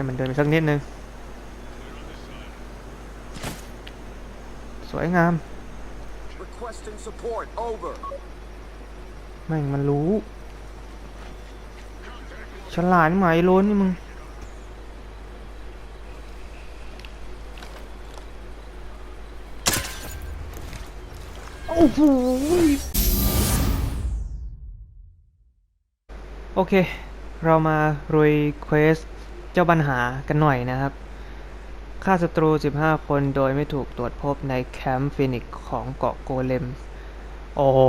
ให้มันเดินไปสักนิดนึง สวยงาม Requesting support. Over. แม่งมันรู้ ฉลาดไหมไอ้โล้นนี่มึง โอ้โหโอเค เรามารุยเควส เจ้าปัญหากันหน่อยนะครับฆ่าศัตรู 15 คนโดยไม่ถูกตรวจพบในแคมป์ฟินิกของเกาะโกเลม โอ้โห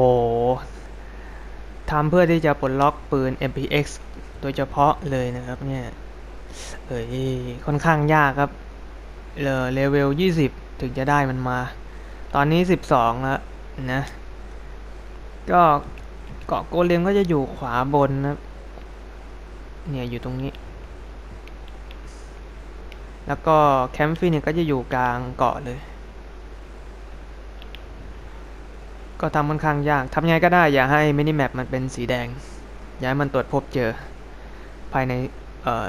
ทำเพื่อที่จะปลดล็อกปืน MPX โดยเฉพาะเลยนะครับเนี่ยเอ้ยค่อนข้างยากครับเลเลเวล 20 ถึงจะได้มันมา ตอนนี้ 12 แล้วนะ ก็เกาะโกเลมก็จะอยู่ขวาบนนะเนี่ยอยู่ตรงนี้ แล้วก็แคมป์ฟินิกก็จะอยู่กลางเกาะเลย ก็ทำค่อนข้างยากทำยังไงก็ได้อย่าให้มินิแมปมันเป็นสีแดง อย่าให้มันตรวจพบเจอ ภายในเอ่อ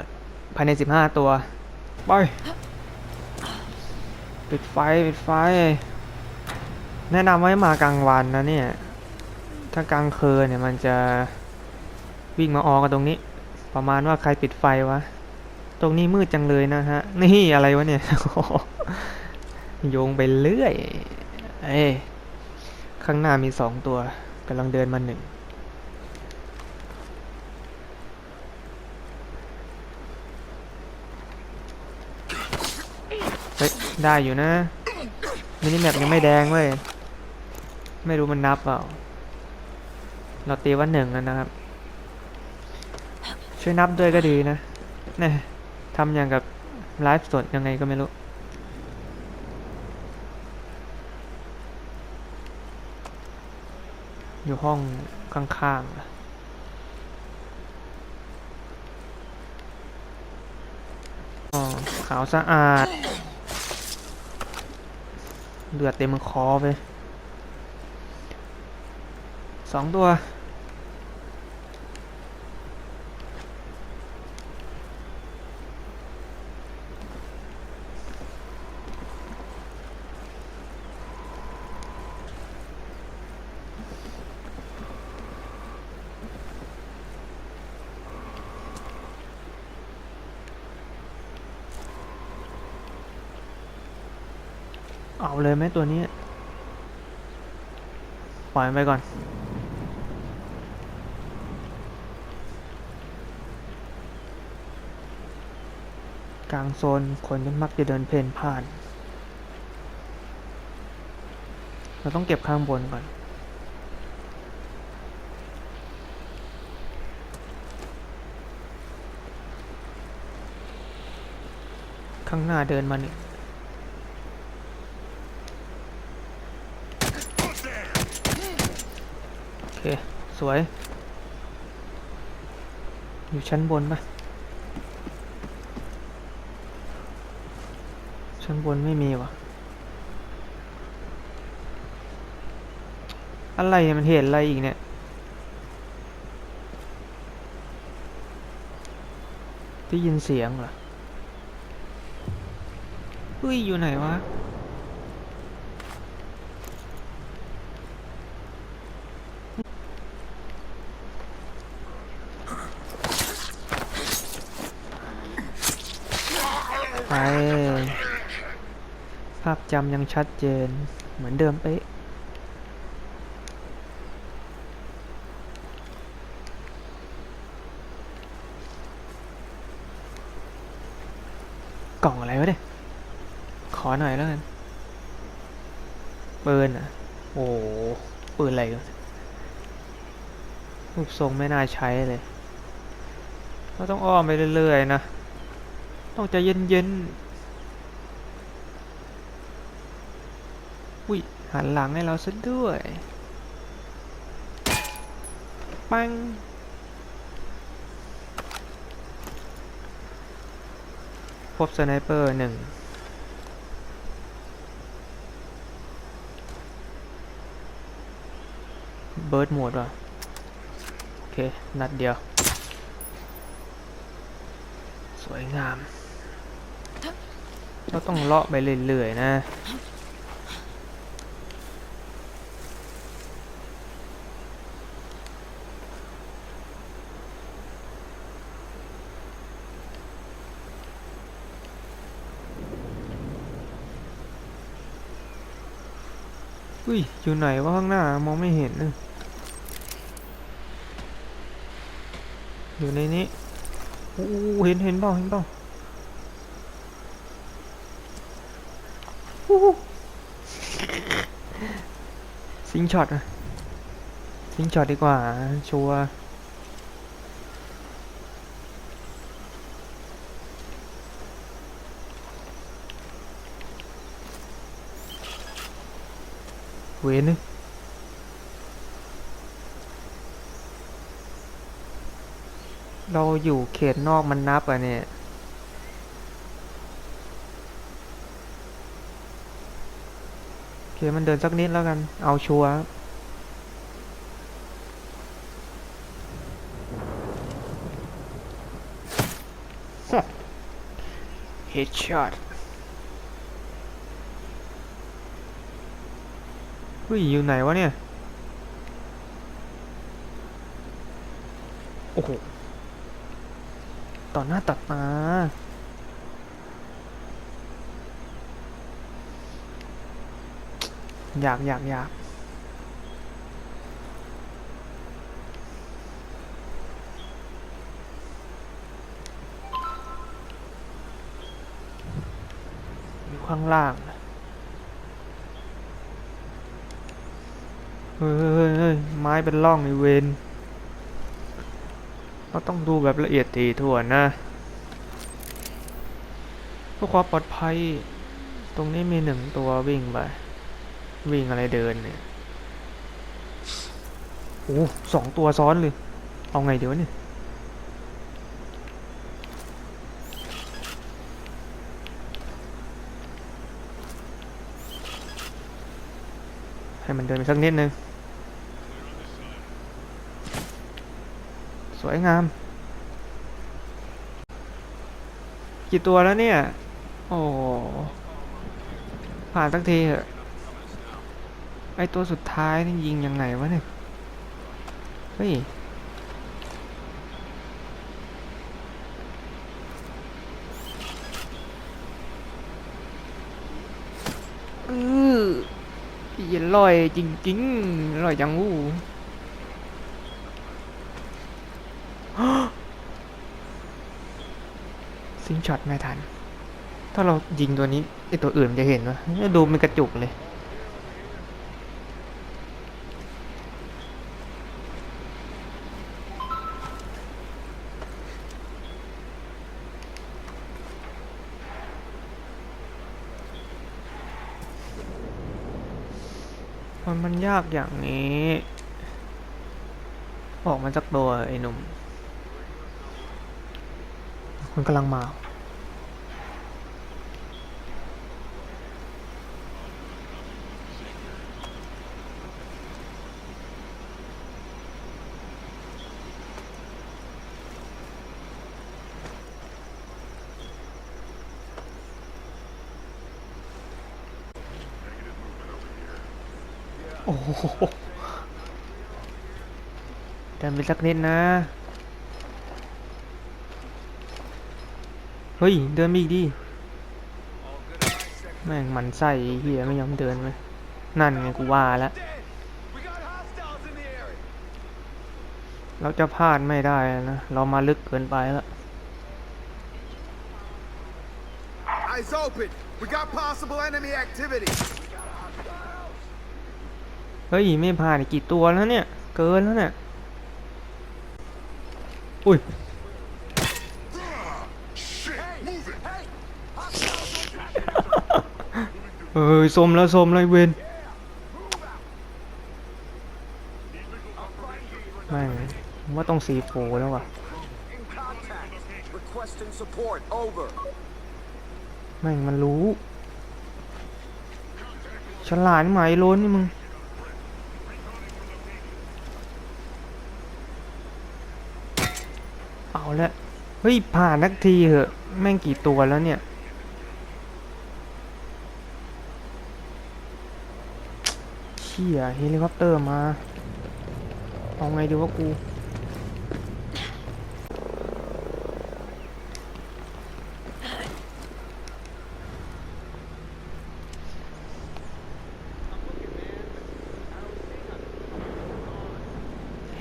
ภายใน 15 ตัว ไป ปิดไฟ ปิดไฟ แนะนำไว้มากลางวันนะเนี่ย ถ้ากลางคืนเนี่ยมันจะวิ่งมาออกันตรงนี้ ประมาณว่าใครปิดไฟวะ ตรงนี้มืดจังเลยนะฮะ นี่อะไรวะเนี่ย โยงไปเรื่อย เอ้ยข้างหน้ามีสองตัวกำลังเดินมาหนึ่งเฮ้ย ได้อยู่นะ มินิแมปยังไม่แดงเว้ย ไม่รู้มันนับเปล่า เราตีว่าหนึ่งแล้วนะครับ ช่วยนับด้วยก็ดีนะเนี่ย ทำอย่างกับไลฟ์สดยังไงก็ไม่รู้ อยู่ห้องข้างๆอะอ๋อขาวสะอาด เลือดเต็มคอไปสองตัว เอาเลยไหมตัวนี้ ปล่อยไปก่อน กลางโซนคนก็มักจะเดินเพ่นผ่าน เราต้องเก็บข้างบนก่อนข้างหน้าเดินมาหนึ่ง โอ เค สวย อยู่ชั้นบนปะชั้นบนไม่มีวะอะไรเนี่ยมันเห็นอะไรอีกเนี่ย ได้ยินเสียงเหรอเฮ้ย อยู่ไหนวะ ไป ภาพ จำยังชัดเจนเหมือนเดิมเป๊ะกล่องอะไรวะเนี่ย ขอหน่อยแล้วกันปืนอะ โอ้ปืนอะไรกันรูปทรงไม่น่าใช้เลยเราต้องอ้อมไปเรื่อยๆนะ ต้องใจเย็นๆ อุ้ย หันหลังให้เราซะด้วย ปัง พบสไนเปอร์หนึ่งเบิร์ดหมดว่ะ โอเค นัดเดียว สวยงาม เราต้องเลาะไปเรื่อยๆนะ อุ้ย อยู่ไหนวะข้างหน้ามองไม่เห็นนะอยู่ในนี้อู้เห็นเห็นเปล่าเห็นเปล่าซิงช็อตอะซิงช็อตดีกว่า ชัวร์ เวนยเราอยู่เขตนอกมันนับอะเนี่ย โอเค มันเดินสักนิดแล้วกัน เอาชัวร์เฮดช็อต เฮ้ยอยู่ไหนวะเนี่ย โอ้โห ต่อหน้าตัดตาอยากอยากอยากอยู่ข้างล่าง ฮ้ยเฮ้ยไม้เป็นร่องในเวนเราต้องดูแบบละเอียดถี่ถ้วนนะเพื่อความปลอดภัย ตรงนี้มีหนึ่งตัววิ่งไป วิ่งอะไรเดินเนี่ยโอ้สองตัวซ้อนเลย เอาไงเดี๋ยวนี่ให้มันเดินไปสักนิดนึง สวยงาม กี่ตัวแล้วเนี่ย โอ้ ผ่านสักทีเถอะ ไอตัวสุดท้ายนี่ยิงยังไงวะเนี่ย เฮ้ยอืออร่อยจริงๆอร่อยจังอู้ ซิงช็อตไม่ทัน ถ้าเรายิงตัวนี้ไอตัวอื่นมันจะเห็นวะเนี่ยดูมันกระจุกเลย มันมันยากอย่างนี้ ออกมาจากตัวไอ้หนุ่มมันกำลังมา โอ้โหเดินไปสักนิดนะ เฮ้ย เดินไปอีกดิ แม่งหมันไส้เฮียไม่ยอมเดินไหมนั่นไงกูว่าแล้ว เราจะพลาดไม่ได้นะ เรามาลึกเกินไปแล้ว Eyes open. We got possible enemy activity. เฮ้ย ไม่ผ่านกกี่ตัวแล้วเนี่ย เกินแล้วเนี่ย อุ้ยเอ้ยสมแล้วสมเลยเวนแม่ว่าต้องซีโฟแล้วว่ะแม่งมันรู้ ฉลาดไหมล้นนี่มึง เอาละเฮ้ย ผ่านนักทีเหอะ แม่งกี่ตัวแล้วเนี่ย เชี่ยเฮลิคอปเตอร์มา เอาไงดีวะกู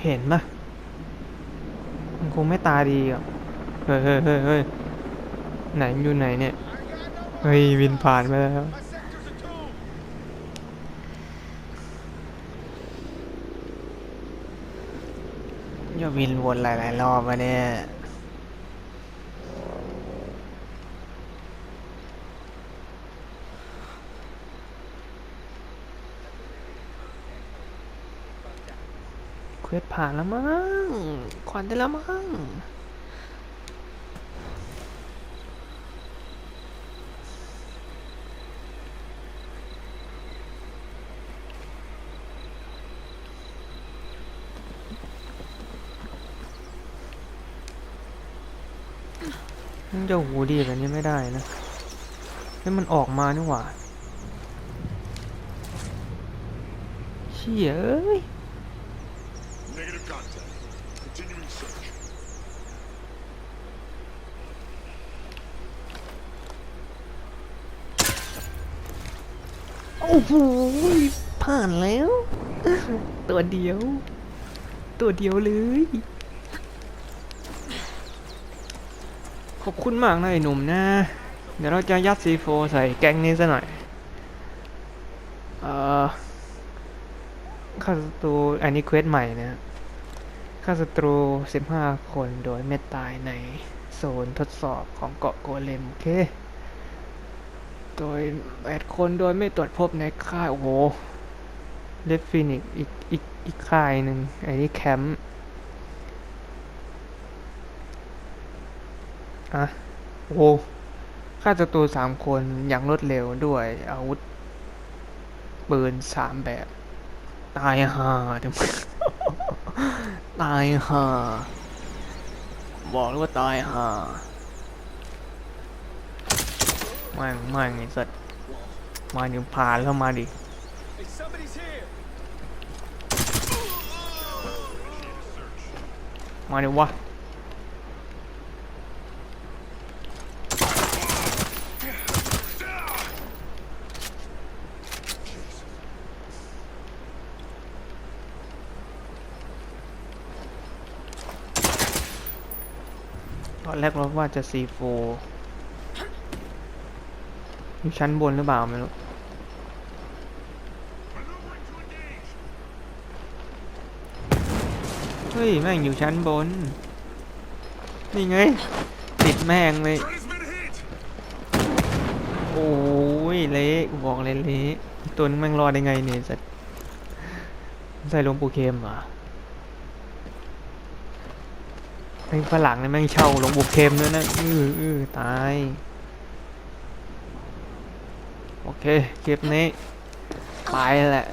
เห็นไหม คงไม่ตาดีอะเฮ้ยเฮ้ยเฮ้ยเฮ้ยไหนมันอยู่ไหนเนี่ย เฮ้ย วินผ่านไปแล้ว My sector's a tomb. อย่าวินวนหลายๆรอบมาเนี่ย ควสผ่านแล้วมั้งขวัญได้แล้วมั้งมันจะหูดีแบบนี้ไม่ได้นะให้มันออกมานี่หว่าเชี่ยเอ้ย โอ้โหผ่านแล้ว ตัวเดียว ตัวเดียวเลย ขอบคุณมากนะไอ้หนุ่มนะ เดี๋ยวเราจะยัดซีโฟใส่แกงนี้ซะหน่อย เอ่อฆ่าศัตรูอันนี้เควสใหม่นะฆ่าศัตรู 15 คนโดยไม่ตายในโซนทดสอบของเกาะโกเลม โอเค โดยแปดคนโดยไม่ตรวจพบในค่าย โอ้โหเลฟฟินิกอีกอีกอีกค่ายหนึ่งไอ้นี่แคมป์อะโอ้โหฆ่าศัตรูสามคนอย่างรวดเร็วด้วยอาวุธปืนสามแบบ ตายห่าเดี๋ยวตายห่าบอกเลยว่าตายห่า ไม่งไม่งไอ้สัตว์มาเดี๋ยผ่านแล้วมาดิมาเดี๋ยววะตอนแรกเราว่าจะ C4 อยู่ชั้นบนหรือเปล่าไม่รู้เฮ้ย แม่งอยู่ชั้นบน นี่ไง ติดแม่งเลย โอ้ย เละบอกเลยเละตัวนึงแม่งรอดได้ไงเนี่ยสัตว์ใส่ลงปูเข็มเหรอไอ้ฝรั่งนี่แม่งเช่าลงปูเข็มด้วยนะ อืออือตาย เคคลิปนี้ ไปแหละ